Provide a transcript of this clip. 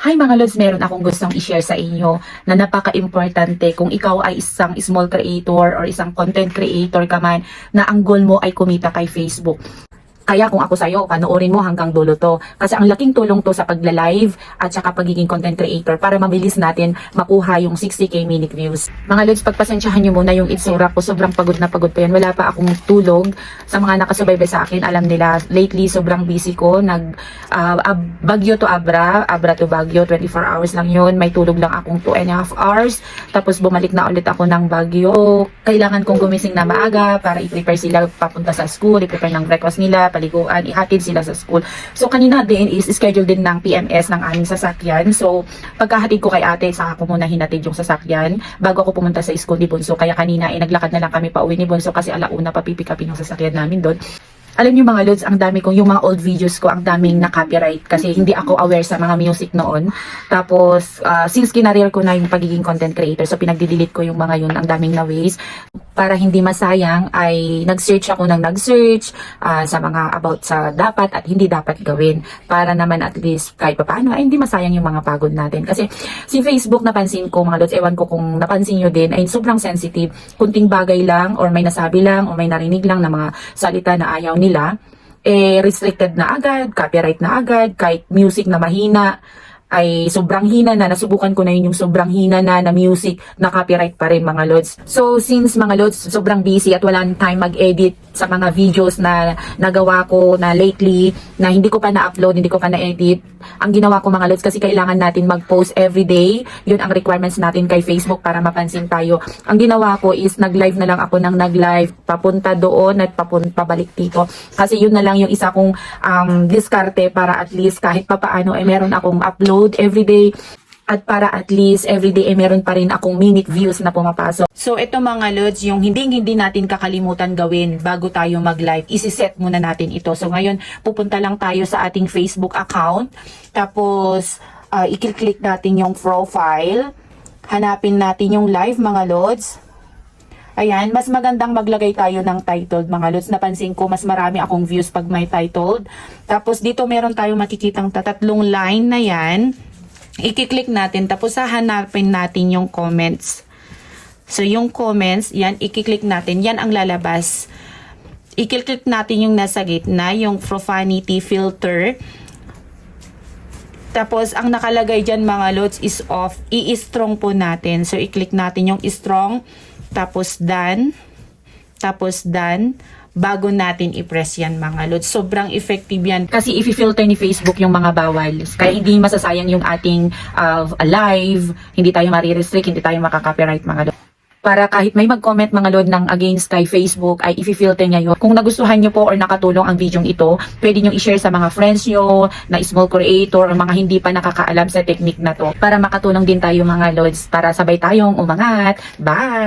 Hi mga lods, meron akong gustong i-share sa inyo na napaka-importante kung ikaw ay isang small creator or isang content creator ka man na ang goal mo ay kumita kay Facebook. Kaya kung ako sa'yo, panoorin mo hanggang dulo to. Kasi ang laking tulong to sa pagla-live at saka pagiging content creator para mabilis natin makuha yung 60k minute views. Mga lods, pagpasensyahan nyo muna yung itsura ko. Sobrang pagod na pagod pa yan. Wala pa akong tulog. Sa mga nakasubaybay sa akin, alam nila, lately sobrang busy ko. Nag, ab- Bagyo to Abra, Abra to Bagyo, 24 hours lang yun. May tulog lang akong 2 and a half hours. Tapos bumalik na ulit ako ng Bagyo. Kailangan kong gumising na maaga para i-prepare sila papunta sa school, i-prepare ng breakfast nila, paliguan, ihatid sila sa school. So kanina din is schedule din ng PMS ng aming sasakyan. So pagkahatid ko kay ate, saka ko muna hinatid yung sasakyan bago ako pumunta sa school ni Bunso. Kaya kanina eh, naglakad na lang kami pa uwi ni Bunso kasi alauna pa pipikapin yung sasakyan namin doon. Alam niyo mga lods, ang dami kong, yung mga old videos ko, ang daming na-copyright kasi hindi ako aware sa mga music noon. Tapos, ah, since kinareer ko na yung pagiging content creator, so pinagdi-delete ko yung mga yun, ang daming na ways. Para hindi masayang, ay nag-search ako ng nag-search ah, sa mga about sa dapat at hindi dapat gawin. Para naman at least kahit pa paano, ay hindi masayang yung mga pagod natin. Kasi si Facebook, napansin ko mga lods, ewan ko kung napansin nyo din, ay sobrang sensitive. Kunting bagay lang, or may nasabi lang, or may narinig lang na mga salita na ayaw nila, eh restricted na agad, copyright na agad, kahit music na mahina, ay sobrang hina na, nasubukan ko na yun yung sobrang hina na na music, na copyright pa rin mga lods. So since mga lods, sobrang busy at wala time mag-edit sa mga videos na nagawa ko na lately, na hindi ko pa na-upload, hindi ko pa na-edit, ang ginawa ko mga lods kasi kailangan natin mag-post everyday, yun ang requirements natin kay Facebook para mapansin tayo. Ang ginawa ko is nag-live na lang ako ng nag-live, papunta doon at papunta pabalik dito. Kasi yun na lang yung isa kong um, diskarte para at least kahit papaano ay meron akong upload everyday at para at least everyday ay meron pa rin akong minute views na pumapasok. So ito mga lods, yung hindi hindi natin kakalimutan gawin bago tayo mag-live, isi-set muna natin ito. So ngayon, pupunta lang tayo sa ating Facebook account. Tapos, uh, i-click natin yung profile. Hanapin natin yung live mga lods. Ayan, mas magandang maglagay tayo ng titled mga lods. Napansin ko, mas marami akong views pag may titled. Tapos dito meron tayong makikitang tatlong line na yan. I-click natin, tapos hahanapin natin yung comments. So, yung comments, yan, i-click natin. Yan ang lalabas. I-click natin yung nasa gitna, yung profanity filter. Tapos, ang nakalagay dyan mga lods is off. I-strong po natin. So, i-click natin yung strong. Tapos, done. Tapos, done. Bago natin i-press yan mga lods. Sobrang effective yan. Kasi i-filter ni Facebook yung mga bawal. Kaya hindi masasayang yung ating uh, live. Hindi tayo marirestrict. Hindi tayo makaka-copyright mga lods para kahit may mag-comment mga load ng against kay Facebook ay i-filter niya yun. Kung nagustuhan nyo po or nakatulong ang video ito, pwede nyo i-share sa mga friends nyo na small creator or mga hindi pa nakakaalam sa technique na to para makatulong din tayo mga loads para sabay tayong umangat. Bye!